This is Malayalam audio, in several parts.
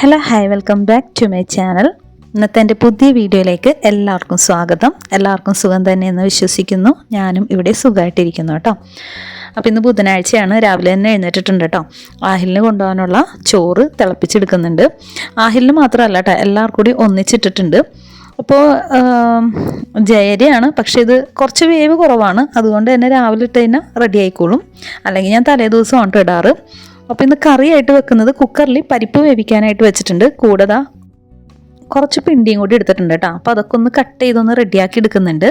Hello hi welcome back to my channel ഇന്നത്തെ എന്റെ പുതിയ വീഡിയോയിലേക്ക് എല്ലാവർക്കും സ്വാഗതം. എല്ലാവർക്കും സുഖം തന്നെയെന്ന് വിശ്വസിക്കുന്നു. ഞാനും ഇവിടെ സുഖമായിട്ടിരിക്കുന്നു കേട്ടോ. അപ്പോൾ ഇന്ന് ബുധനാഴ്ചയാണ്. രാവിലെ തന്നെ എഴുന്നേറ്റിട്ടുണ്ട് കേട്ടോ. ആഹിലിന് കൊണ്ടുപോകാനുള്ള ചോറ് തിളപ്പിച്ചെടുക്കുന്നുണ്ട്. ആഹിലിന് മാത്രമല്ല കേട്ടോ എല്ലാവർക്കും കൂടി ഒന്നിച്ചിട്ടിട്ടുണ്ട്. അപ്പോൾ ജയരയാണ്. പക്ഷേ ഇത് കുറച്ച് വേവ് കുറവാണ്. അതുകൊണ്ട് തന്നെ രാവിലെ ഇട്ട് കഴിഞ്ഞാൽ റെഡി ആയിക്കോളും. അല്ലെങ്കിൽ ഞാൻ തലേ ദിവസമാണ് ഇടാറ്. അപ്പോൾ ഇന്ന് കറിയായിട്ട് വെക്കുന്നത് കുക്കറിൽ പരിപ്പ് വേവിക്കാനായിട്ട് വെച്ചിട്ടുണ്ട്. കൂടെ കുറച്ച് പിണ്ടിയും കൂടി എടുത്തിട്ടുണ്ട് കേട്ടോ. അപ്പോൾ അതൊക്കെ ഒന്ന് കട്ട് ചെയ്തൊന്ന് റെഡിയാക്കി എടുക്കുന്നുണ്ട്.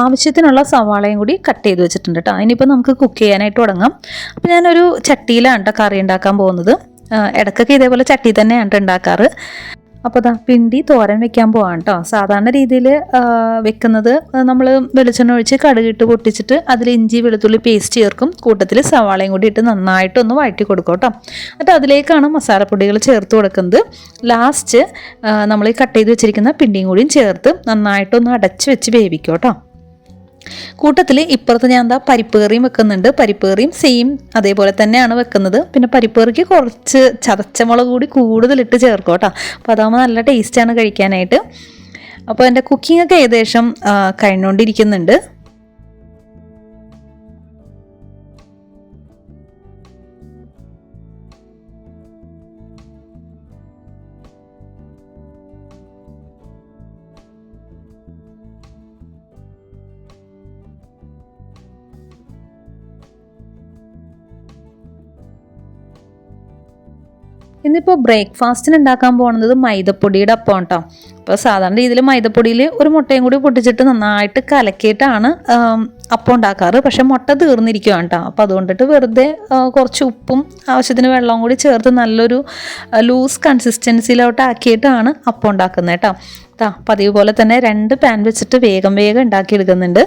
ആവശ്യത്തിനുള്ള സവാളയും കൂടി കട്ട് ചെയ്ത് വെച്ചിട്ടുണ്ട് കേട്ടോ. ഇനിയിപ്പോൾ നമുക്ക് കുക്ക് ചെയ്യാനായിട്ട് തുടങ്ങാം. അപ്പോൾ ഞാനൊരു ചട്ടിയിലാണ് കേട്ടോ കറി ഉണ്ടാക്കാൻ പോകുന്നത്. ഇടയ്ക്കൊക്കെ ഇതേപോലെ ചട്ടി തന്നെയാണ് ഉണ്ടാക്കാറ്. അപ്പോൾ ദാ പിണ്ടി തോരൻ വെക്കാൻ പോവാണ് കേട്ടോ സാധാരണ രീതിയിൽ വെക്കുന്നത് നമ്മൾ വെളിച്ചെണ്ണ ഒഴിച്ച് കടുകിട്ട് പൊട്ടിച്ചിട്ട് അതിൽ ഇഞ്ചി വെളുത്തുള്ളി പേസ്റ്റ് ചേർക്കും. കൂട്ടത്തിൽ സവാളയും കൂടി ഇട്ട് നന്നായിട്ടൊന്ന് വഴറ്റി കൊടുക്കും കേട്ടോ. എന്നിട്ട് അതിലേക്കാണ് മസാലപ്പൊടികൾ ചേർത്ത് കൊടുക്കുന്നത്. ലാസ്റ്റ് നമ്മൾ കട്ട് ചെയ്ത് വെച്ചിരിക്കുന്ന പിണ്ടിയും കൂടിയും ചേർത്ത് നന്നായിട്ടൊന്ന് അടച്ച് വെച്ച് വേവിക്കും കേട്ടോ. കൂട്ടത്തിൽ ഇപ്പുറത്ത് ഞാൻ എന്താ പരിപ്പ് കറിയും വെക്കുന്നുണ്ട്. പരിപ്പ് കറിയും സെയിം അതേപോലെ തന്നെയാണ് വെക്കുന്നത്. പിന്നെ പരിപ്പ് കറിക്ക് കുറച്ച് ചതച്ച മുളക് കൂടി കൂടുതലിട്ട് ചേർക്കും കേട്ടോ. അപ്പോൾ അതാകുമ്പോൾ നല്ല ടേസ്റ്റാണ് കഴിക്കാനായിട്ട്. അപ്പോൾ എന്റെ കുക്കിംഗ് ഒക്കെ ഏകദേശം കഴിഞ്ഞുകൊണ്ടിരിക്കുന്നുണ്ട് ഇന്നിപ്പോൾ ബ്രേക്ക്ഫാസ്റ്റിന് ഉണ്ടാക്കാൻ പോകുന്നത് മൈദപ്പൊടിയുടെ അപ്പം കേട്ടോ അപ്പോൾ സാധാരണ രീതിയിൽ മൈദപ്പൊടിയിൽ ഒരു മുട്ടയും കൂടി പൊട്ടിച്ചിട്ട് നന്നായിട്ട് കലക്കിയിട്ടാണ് അപ്പം ഉണ്ടാക്കാറ്. പക്ഷേ മുട്ട തീർന്നിരിക്കുകയാണ് കേട്ടോ അപ്പോൾ അതുകൊണ്ടിട്ട് വെറുതെ കുറച്ച് ഉപ്പും ആവശ്യത്തിന് വെള്ളവും കൂടി ചേർത്ത് നല്ലൊരു ലൂസ് കൺസിസ്റ്റൻസിയിലോട്ട് ആക്കിയിട്ടാണ് അപ്പം ഉണ്ടാക്കുന്നത് കേട്ടോ പതിവ് പോലെ തന്നെ രണ്ട് പാൻ വെച്ചിട്ട് വേഗം വേഗം ഉണ്ടാക്കിയെടുക്കുന്നുണ്ട്.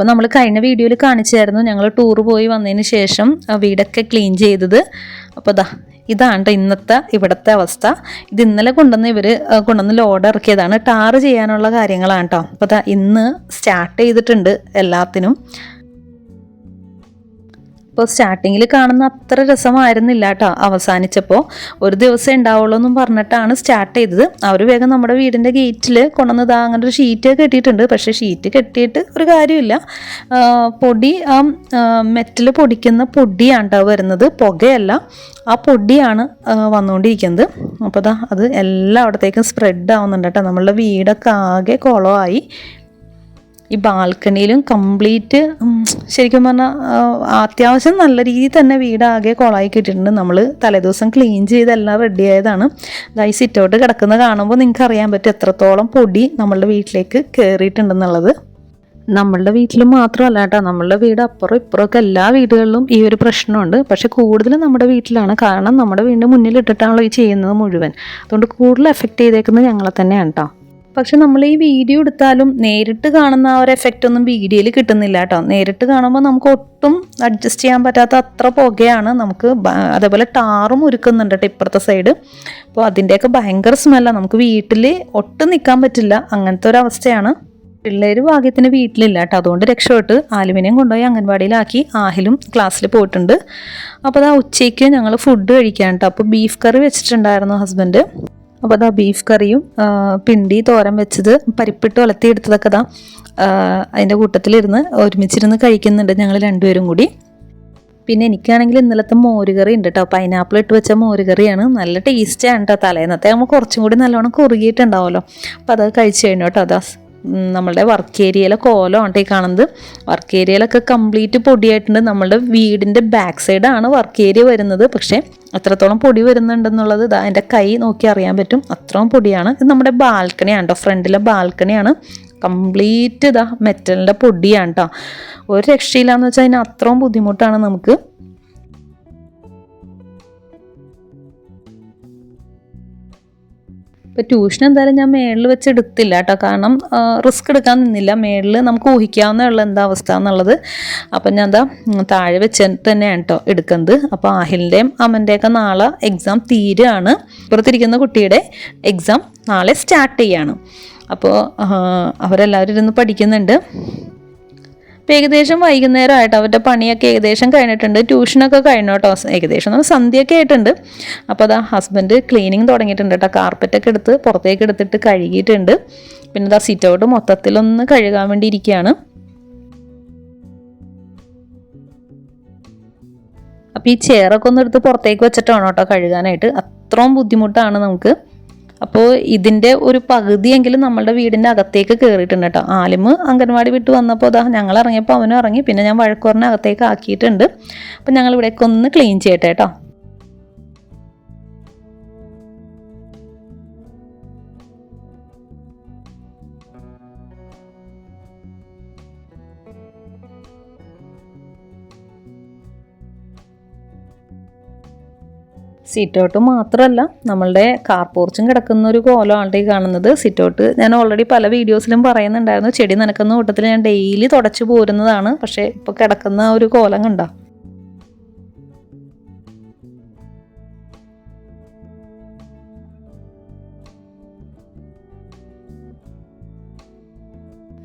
അപ്പോൾ നമ്മൾ കഴിഞ്ഞ വീഡിയോയിൽ കാണിച്ചായിരുന്നു ഞങ്ങൾ ടൂർ പോയി വന്നതിന് ശേഷം വീടൊക്കെ ക്ലീൻ ചെയ്തത്. അപ്പോൾ ദാ ഇതാണ് ഇന്നത്തെ ഇവിടുത്തെ അവസ്ഥ. ഇത് ഇന്നലെ കൊണ്ടുവന്ന് ഇവർ കൊണ്ടുവന്ന് ലോഡ് ഇറക്കിയതാണ്. ടാർ ചെയ്യാനുള്ള കാര്യങ്ങളാണ് കേട്ടോ അപ്പോൾ ഇന്ന് സ്റ്റാർട്ട് ചെയ്തിട്ടുണ്ട് എല്ലാത്തിനും. ഇപ്പോൾ സ്റ്റാർട്ടിങ്ങിൽ കാണുന്ന അത്ര രസമായിരുന്നില്ല കേട്ടോ അവസാനിച്ചപ്പോൾ ഒരു ദിവസം ഉണ്ടാവുള്ളൂ എന്നും പറഞ്ഞിട്ടാണ് സ്റ്റാർട്ട് ചെയ്തത്. അവർ വേഗം നമ്മുടെ വീടിന്റെ ഗേറ്റിൽ കൊണ്ടുവന്നത് അങ്ങനെ ഒരു ഷീറ്റ് കെട്ടിയിട്ടുണ്ട്. പക്ഷേ ഷീറ്റ് കെട്ടിയിട്ട് ഒരു കാര്യമില്ല. പൊടി ആ മെറ്റൽ പൊടിക്കുന്ന പൊടിയാണ് കേട്ടോ വരുന്നത്. പുകയല്ല. ആ പൊടിയാണ് വന്നുകൊണ്ടിരിക്കുന്നത്. അപ്പോൾ അതാ അത് എല്ലായിടത്തേക്കും സ്പ്രെഡ് ആവുന്നുണ്ട് കേട്ടോ നമ്മളുടെ വീടൊക്കെ ആകെ കുളമായി ഈ ബാൽക്കണിയിലും കംപ്ലീറ്റ് ശരിക്കും പറഞ്ഞാൽ അത്യാവശ്യം നല്ല രീതിയിൽ തന്നെ വീടാകെ കൊളായി കിട്ടിയിട്ടുണ്ട്. നമ്മൾ തലേദിവസം ക്ലീൻ ചെയ്തെല്ലാം റെഡി ആയതാണ്. ഈ സിറ്റൗട്ട് കിടക്കുന്ന കാണുമ്പോൾ നിങ്ങൾക്ക് അറിയാൻ പറ്റും എത്രത്തോളം പൊടി നമ്മളുടെ വീട്ടിലേക്ക് കയറിയിട്ടുണ്ടെന്നുള്ളത് നമ്മളുടെ വീട്ടിൽ മാത്രമല്ല കേട്ടോ നമ്മളുടെ വീട് അപ്പുറം ഇപ്പുറമൊക്കെ എല്ലാ വീടുകളിലും ഈ ഒരു പ്രശ്നമുണ്ട്. പക്ഷെ കൂടുതലും നമ്മുടെ വീട്ടിലാണ്. കാരണം നമ്മുടെ വീടിന്റെ മുന്നിലിട്ടിട്ടാണല്ലോ ഈ ചെയ്യുന്നത് മുഴുവൻ. അതുകൊണ്ട് കൂടുതൽ എഫക്റ്റ് ചെയ്തേക്കുന്നത് ഞങ്ങളെ തന്നെയാണ് കേട്ടോ. പക്ഷെ നമ്മൾ ഈ വീഡിയോ എടുത്താലും നേരിട്ട് കാണുന്ന ആ ഒരു എഫക്റ്റ് ഒന്നും വീഡിയോയിൽ കിട്ടുന്നില്ല കേട്ടോ. നേരിട്ട് കാണുമ്പോൾ നമുക്ക് ഒട്ടും അഡ്ജസ്റ്റ് ചെയ്യാൻ പറ്റാത്ത അത്ര പുകയാണ് നമുക്ക് അതേപോലെ ടാറും ഒരുക്കുന്നുണ്ട് കേട്ടോ ഇപ്പുറത്തെ സൈഡ് അപ്പോൾ അതിന്റെയൊക്കെ ഭയങ്കര സ്മെല്ലാണ് നമുക്ക് വീട്ടിൽ ഒട്ടും നിൽക്കാൻ പറ്റില്ല. അങ്ങനത്തെ ഒരു അവസ്ഥയാണ്. പിള്ളേർ ഭാഗ്യത്തിന് വീട്ടിലില്ല കേട്ടോ. അതുകൊണ്ട് രക്ഷപ്പെട്ട് ആലുമിനിയം കൊണ്ടുപോയി അംഗൻവാടിയിലാക്കി ആഹിലും ക്ലാസ്സിൽ പോയിട്ടുണ്ട്. അപ്പോൾ അതാ ഉച്ചയ്ക്ക് ഞങ്ങൾ ഫുഡ് കഴിക്കാൻ കേട്ടോ. അപ്പോൾ ബീഫ് കറി വെച്ചിട്ടുണ്ടായിരുന്നു ഹസ്ബൻഡ് അപ്പോൾ അതാ ബീഫ് കറിയും പിണ്ടി തോരൻ വെച്ചത് പരിപ്പിട്ട് ഒലത്തിയെടുത്തതൊക്കെ അതാ അതിന്റെ കൂട്ടത്തിലിരുന്ന് ഒരുമിച്ചിരുന്ന് കഴിക്കുന്നുണ്ട് ഞങ്ങൾ രണ്ടുപേരും കൂടി. പിന്നെ എനിക്കാണെങ്കിൽ ഇന്നലത്തെ മോരുകറി ഉണ്ട് കേട്ടോ പൈനാപ്പിൾ ഇട്ട് വെച്ച മോരുകറിയാണ്. നല്ല ടേസ്റ്റാണ് കേട്ടോ തലേന്നത്തെ. നമ്മൾ കുറച്ചും കൂടി നല്ലോണം കുറുകിയിട്ടുണ്ടാവുമല്ലോ അപ്പോൾ അത് കഴിച്ചു കഴിഞ്ഞു കേട്ടോ അതാ നമ്മളുടെ വർക്ക് ഏരിയയിലെ കോലമാണ് ഈ കാണുന്നത്. വർക്ക് ഏരിയയിലൊക്കെ കംപ്ലീറ്റ് പൊടിയായിട്ടുണ്ട്. നമ്മളുടെ വീടിന്റെ ബാക്ക് സൈഡാണ് വർക്ക് ഏരിയ വരുന്നത്. പക്ഷേ അത്രത്തോളം പൊടി വരുന്നുണ്ടെന്നുള്ളത് ഇതാ എന്റെ കൈ നോക്കി അറിയാൻ പറ്റും. അത്രയും പൊടിയാണ്. ഇത് നമ്മുടെ ബാൽക്കണിയാണ് കേട്ടോ ഫ്രണ്ടിലെ ബാൽക്കണിയാണ് കംപ്ലീറ്റ് ഇതാ മെറ്റലിന്റെ പൊടിയാണ് കേട്ടോ ഒരു രക്ഷയില്ലാന്ന് വെച്ചാൽ അതിന് അത്രയും ബുദ്ധിമുട്ടാണ് നമുക്ക് ഇപ്പോൾ ട്യൂഷൻ എന്തായാലും ഞാൻ മേളിൽ വെച്ച് എടുത്തില്ല കേട്ടോ കാരണം റിസ്ക് എടുക്കാൻ നിന്നില്ല. മേളിൽ നമുക്ക് ഊഹിക്കാവുന്ന ഉള്ള എന്താ അവസ്ഥ എന്നുള്ളത്. അപ്പം ഞാൻ എന്താ താഴെ വെച്ച് തന്നെയാണ് കേട്ടോ എടുക്കുന്നത്. അപ്പോൾ ആഹിലിന്റെയും അമ്മന്റെയൊക്കെ നാളെ എക്സാം തീരുകയാണ് പുറത്തിരിക്കുന്ന കുട്ടിയുടെ എക്സാം നാളെ സ്റ്റാർട്ട് ചെയ്യാണ്. അപ്പോൾ അവരെല്ലാവരും ഇരുന്ന് പഠിക്കുന്നുണ്ട്. ഏകദേശം വൈകുന്നേരമായിട്ട് അവരുടെ പണിയൊക്കെ ഏകദേശം കഴിഞ്ഞിട്ടുണ്ട്. ട്യൂഷനൊക്കെ കഴിഞ്ഞു കേട്ടോ. ഏകദേശം നമ്മൾ സന്ധ്യയൊക്കെ ആയിട്ടുണ്ട്. അപ്പോൾ അതാ ഹസ്ബൻഡ് ക്ലീനിങ് തുടങ്ങിയിട്ടുണ്ട് കേട്ടോ. കാർപ്പറ്റൊക്കെ എടുത്ത് പുറത്തേക്ക് എടുത്തിട്ട് കഴുകിയിട്ടുണ്ട്. പിന്നെ ഇതാ സിറ്റ് ഔട്ട് മൊത്തത്തിലൊന്ന് കഴുകാൻ വേണ്ടി ഇരിക്കുകയാണ്. അപ്പോൾ ഈ ചെയറൊക്കെ ഒന്ന് എടുത്ത് പുറത്തേക്ക് വെച്ചിട്ടാണ് കേട്ടോ കഴുകാനായിട്ട്. അത്രയും ബുദ്ധിമുട്ടാണ് നമുക്ക്. അപ്പോൾ ഇതിന്റെ ഒരു പകുതിയെങ്കിലും നമ്മളുടെ വീടിന്റെ അകത്തേക്ക് കയറിയിട്ടുണ്ട് കേട്ടോ. ആലിമ് അംഗൻവാടി വിട്ട് വന്നപ്പോൾ അതാ ഞങ്ങൾ ഇറങ്ങിയപ്പോൾ അവനും ഇറങ്ങി. പിന്നെ ഞാൻ വഴക്കുറഞ്ഞ ആക്കിയിട്ടുണ്ട്. അപ്പം ഞങ്ങൾ ഇവിടേക്ക് ഒന്ന് ക്ലീൻ ചെയ്യട്ടെ കേട്ടോ. സിറ്റ് ഔട്ട് മാത്രമല്ല നമ്മളുടെ കാർ പോർച്ചും കിടക്കുന്ന ഒരു കോലമാണ് ഈ കാണുന്നത്. സിറ്റൗട്ട് ഞാൻ ഓൾറെഡി പല വീഡിയോസിലും പറയുന്നുണ്ടായിരുന്നു ചെടി നനക്കുന്ന കൂട്ടത്തിൽ ഞാൻ ഡെയിലി തുടച്ചു പോരുന്നതാണ്. പക്ഷേ ഇപ്പോൾ കിടക്കുന്ന ഒരു കോലം കണ്ട?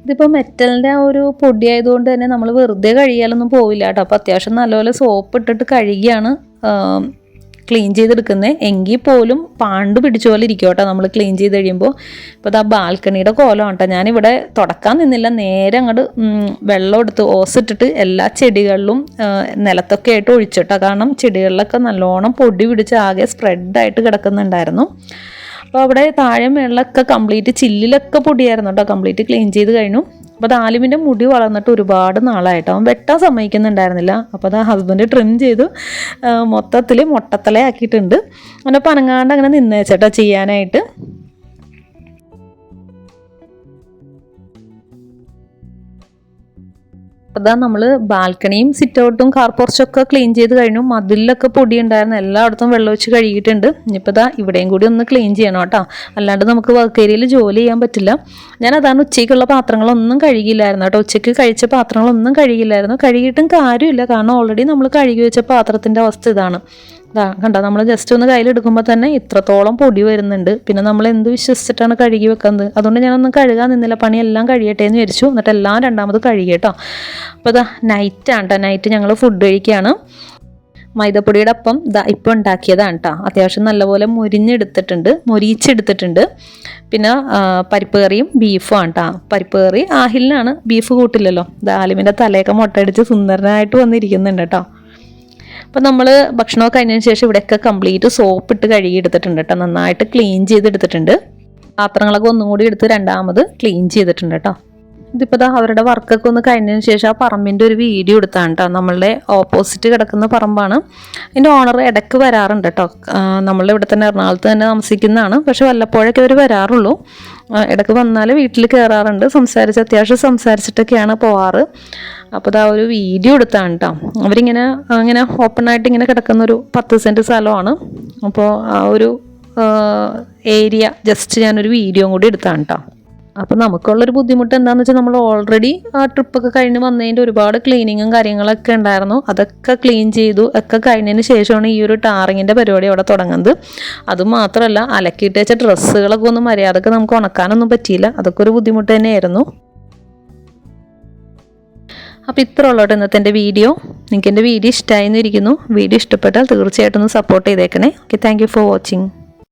ഇതിപ്പോൾ മെറ്റലിന്റെ ആ ഒരു പൊടി ആയതുകൊണ്ട് തന്നെ നമ്മൾ വെറുതെ കഴുകിയാലൊന്നും പോവില്ല കേട്ടോ. അപ്പോൾ അത്യാവശ്യം നല്ലപോലെ സോപ്പ് ഇട്ടിട്ട് കഴുകിയാണ്. ക്ലീൻ ചെയ്തെടുക്കുന്നത് എങ്കിൽ പോലും പാണ്ട് പിടിച്ച പോലെ ഇരിക്കും കേട്ടോ നമ്മൾ ക്ലീൻ ചെയ്ത് കഴിയുമ്പോൾ. ഇപ്പോൾ ഇതാ ബാൽക്കണിയുടെ കോലമാണ് കേട്ടോ ഞാനിവിടെ തുടക്കാൻ നിന്നില്ല. നേരെ അങ്ങോട്ട് വെള്ളം എടുത്ത് ഓസിട്ടിട്ട് എല്ലാ ചെടികളിലും ആ, നിലത്തൊക്കെ ആയിട്ട് ഒഴിച്ചിട്ടോ. കാരണം ചെടികളിലൊക്കെ നല്ലോണം പൊടി പിടിച്ച് ആകെ സ്പ്രെഡായിട്ട് കിടക്കുന്നുണ്ടായിരുന്നു. അപ്പോൾ അവിടെ താഴെ മേളിലൊക്കെ കംപ്ലീറ്റ് ചില്ലിലൊക്കെ പൊടിയായിരുന്നു കേട്ടോ കംപ്ലീറ്റ് ക്ലീൻ ചെയ്ത് കഴിഞ്ഞു. അപ്പോൾ താലിമിന്റെ മുടി വളർന്നിട്ട് ഒരുപാട് നാളായിട്ട്. അവൻ വെട്ടാൻ സമ്മതിക്കുന്നുണ്ടായിരുന്നില്ല. അപ്പോൾ അത് ഹസ്ബൻഡ് ട്രിം ചെയ്തു. മൊത്തത്തിൽ മുട്ടത്തലയാക്കിയിട്ടുണ്ട്. അങ്ങനെ പനങ്ങാണ്ട് അങ്ങനെ നിന്നേച്ചേട്ടോ ചെയ്യാനായിട്ട്. അപ്പോൾ നമ്മൾ ബാൽക്കണിയും സിറ്റൗട്ടും കാർ പോർച്ചൊക്കെ ക്ലീൻ ചെയ്ത് കഴിഞ്ഞു. മതിലൊക്കെ പൊടി ഉണ്ടായിരുന്നു എല്ലായിടത്തും വെള്ളം വെച്ച് കഴുകിയിട്ടുണ്ട്. ഇനിയിപ്പോൾ ഇതാ ഇവിടെയും കൂടി ഒന്ന് ക്ലീൻ ചെയ്യണം കേട്ടോ. അല്ലാണ്ട് നമുക്ക് വർക്ക് ഏരിയയിൽ ജോലി ചെയ്യാൻ പറ്റില്ല. ഞാൻ അതാണ് ഉച്ചയ്ക്കുള്ള പാത്രങ്ങളൊന്നും കഴുകിയില്ലായിരുന്നു കേട്ടോ. ഉച്ചയ്ക്ക് കഴിച്ച പാത്രങ്ങളൊന്നും കഴുകിയില്ലായിരുന്നു. കഴുകിയിട്ടും കാര്യമില്ല. കാരണം ഓൾറെഡി നമ്മൾ കഴുകി വെച്ച പാത്രത്തിന്റെ അവസ്ഥ ഇതാണ്. ഇതാ കണ്ടോ? നമ്മൾ ജസ്റ്റ് ഒന്ന് കയ്യിലെടുക്കുമ്പോൾ തന്നെ ഇത്രത്തോളം പൊടി വരുന്നുണ്ട്. പിന്നെ നമ്മൾ എന്ത് വിശ്വസിച്ചിട്ടാണ് കഴുകി വെക്കുന്നത്? അതുകൊണ്ട് ഞാനൊന്നും കഴുകാൻ നിന്നില്ല. പണിയെല്ലാം കഴിയട്ടെ എന്ന് വിചാരിച്ചു. എന്നിട്ട് എല്ലാം രണ്ടാമത് കഴുകി കേട്ടോ. അപ്പോൾ ഇതാ നൈറ്റാണ് കേട്ടോ നൈറ്റ് ഞങ്ങൾ ഫുഡ് കഴിക്കുകയാണ് മൈദപ്പൊടിയുടെ അപ്പം ഇതാ ഇപ്പം ഉണ്ടാക്കിയതാണ് കേട്ടോ അത്യാവശ്യം നല്ലപോലെ മുരിഞ്ഞെടുത്തിട്ടുണ്ട്. മുരിച്ചെടുത്തിട്ടുണ്ട് പിന്നെ പരിപ്പ് കറിയും ബീഫും ആണ് കേട്ടോ പരിപ്പ് കറി ആഹിലിനാണ്. ബീഫ് കൂട്ടില്ലല്ലോ. ദാലിമിന്റെ തലയൊക്കെ മുട്ടയടിച്ച് സുന്ദരനായിട്ട് വന്നിരിക്കുന്നുണ്ട് കേട്ടോ അപ്പോൾ നമ്മൾ ഭക്ഷണമൊക്കെ കഴിഞ്ഞതിന് ശേഷം ഇവിടെയൊക്കെ കംപ്ലീറ്റ് സോപ്പ് ഇട്ട് കഴുകി എടുത്തിട്ടുണ്ട് കേട്ടോ. നന്നായിട്ട് ക്ലീൻ ചെയ്തെടുത്തിട്ടുണ്ട്. പാത്രങ്ങളൊക്കെ ഒന്നും കൂടി എടുത്ത് രണ്ടാമത് ക്ലീൻ ചെയ്തിട്ടുണ്ട് കേട്ടോ. ഇതിപ്പോൾ അവരുടെ വർക്കൊക്കെ ഒന്ന് കഴിഞ്ഞതിന് ശേഷം ആ പറമ്പിന്റെ ഒരു വീഡിയോ എടുത്താണ് കേട്ടോ നമ്മളുടെ ഓപ്പോസിറ്റ് കിടക്കുന്ന പറമ്പാണ്. അതിന്റെ ഓണർ ഇടയ്ക്ക് വരാറുണ്ട് കേട്ടോ നമ്മളുടെ ഇവിടെ തന്നെ എറണാകുളത്ത് തന്നെ താമസിക്കുന്നതാണ്. പക്ഷെ വല്ലപ്പോഴൊക്കെ അവർ വരാറുള്ളൂ. ഇടയ്ക്ക് വന്നാൽ വീട്ടിൽ കയറാറുണ്ട് സംസാരിച്ച് അത്യാവശ്യം സംസാരിച്ചിട്ടൊക്കെയാണ് പോവാറ്. അപ്പോൾ ഇതാ ഒരു വീഡിയോ എടുത്താണ് കേട്ടോ അവരിങ്ങനെ ഇങ്ങനെ ഓപ്പൺ ആയിട്ട് ഇങ്ങനെ കിടക്കുന്ന ഒരു പത്ത് സെന്റ് സ്ഥലമാണ്. അപ്പോൾ ആ ഒരു ഏരിയ ജസ്റ്റ് ഞാനൊരു വീഡിയോ കൂടി എടുത്താണ് കേട്ടോ അപ്പോൾ നമുക്കുള്ളൊരു ബുദ്ധിമുട്ട് എന്താണെന്ന് വെച്ചാൽ നമ്മൾ ഓൾറെഡി ആ ട്രിപ്പൊക്കെ കഴിഞ്ഞ് വന്നതിന്റെ ഒരുപാട് ക്ലീനിങ്ങും കാര്യങ്ങളൊക്കെ ഉണ്ടായിരുന്നു. അതൊക്കെ ക്ലീൻ ചെയ്തു ഒക്കെ കഴിഞ്ഞതിന് ശേഷമാണ് ഈ ഒരു ടാറിങ്ങിന്റെ പരിപാടി അവിടെ തുടങ്ങുന്നത്. അതുമാത്രമല്ല അലക്കിയിട്ട് വെച്ച ഡ്രസ്സുകളൊക്കെ ഒന്നും മര്യാദയ്ക്ക് നമുക്ക് ഉണക്കാനൊന്നും പറ്റിയില്ല. അതൊക്കെ ഒരു ബുദ്ധിമുട്ട് തന്നെയായിരുന്നു. അപ്പോൾ ഇത്ര ഉള്ളോട്ടെ ഇന്നത്തെ എന്റെ വീഡിയോ. നിങ്ങൾക്ക് എന്റെ വീഡിയോ ഇഷ്ടമായി വീഡിയോ ഇഷ്ടപ്പെട്ടാൽ തീർച്ചയായിട്ടും ഒന്ന് സപ്പോർട്ട് ചെയ്തേക്കണേ. Okay thank for watching